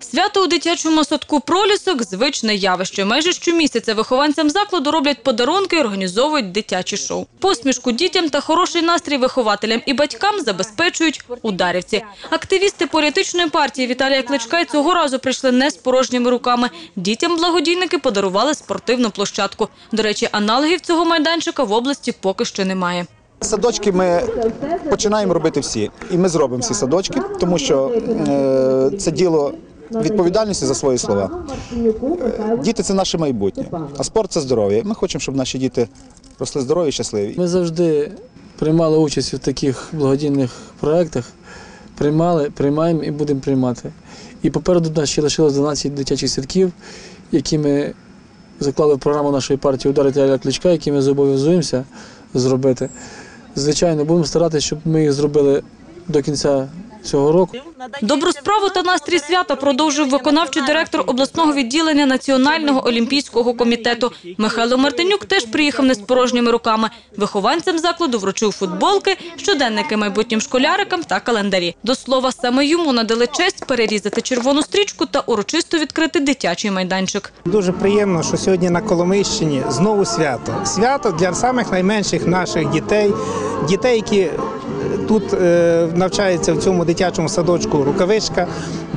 Свято у дитячому садку пролісок звичне явище. Майже щомісяця вихованцям закладу роблять подарунки і організовують дитячі шоу. Посмішку дітям та хороший настрій вихователям і батькам забезпечують ударівці. Активісти політичної партії Віталія Кличка й цього разу прийшли не з порожніми руками. Дітям благодійники подарували спортивну площадку. До речі, аналогів цього майданчика в області поки що немає. Садочки ми починаємо робити всі, і ми зробимо всі садочки, тому що е, це діло відповідальності за свої слова. Е, Діти це наше майбутнє, а спорт це здоров'я. Ми хочемо, щоб наші діти росли здорові і щасливі. Ми завжди приймали участь у таких благодійних проєктах, приймали, приймаємо і будемо приймати. І попереду нас ще лишилось 12 дитячих садків, які ми заклали в програму нашої партії «Удар Віталія Кличка, які ми зобов'язуємося зробити. Звичайно, будемо старатися, щоб ми їх зробили до кінця цього року. Добру справу та настрій свята продовжив виконавчий директор обласного відділення Національного олімпійського комітету. Михайло Мартинюк теж приїхав не з порожніми руками. Вихованцям закладу вручив футболки, щоденники майбутнім школярикам та календарі. До слова, саме йому надали честь перерізати червону стрічку та урочисто відкрити дитячий майданчик. Дуже приємно, що сьогодні на Коломийщині знову свято. Свято для самих найменших наших дітей, дітей, які тут навчається в цьому дитячому садочку Рукавичка,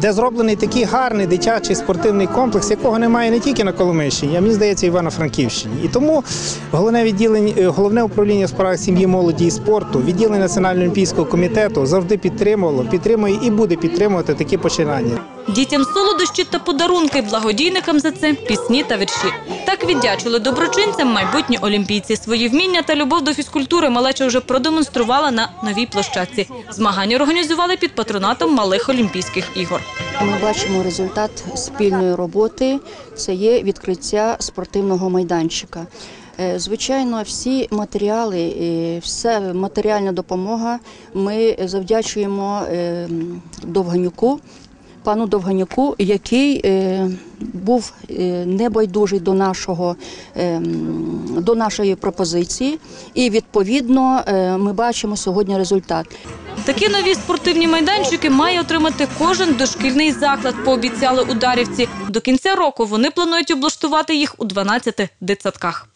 де зроблений такий гарний дитячий спортивний комплекс, якого немає не тільки на Коломийщині, а мені здається, Івано-Франківщині. І тому головне відділення, е, головне управління справ сім'ї, молоді і спорту, відділення Національного олімпійського комітету завжди підтримувало, підтримує і буде підтримувати такі починання. Дітям солодощі та подарунки, благодійникам за це пісні та вірші. Так віддячили доброчинцям майбутні олімпійці. Свої вміння та любов до фізкультури малеча вже продемонструвала на новій площадці. Змагання організували під патронатом малих олімпійських ігор. Ми бачимо результат спільної роботи. Це є відкриття спортивного майданчика. Е, Звичайно, всі матеріали, е, вся матеріальна допомога ми завдячуємо е, Довганюку, пану Довганюку, який е, був е, небайдужий до нашого е, до нашої пропозиції, і відповідно е, ми бачимо сьогодні результат. Такі нові спортивні майданчики має отримати кожен дошкільний заклад, пообіцяли ударівці. До кінця року вони планують облаштувати їх у 12 дитсадках.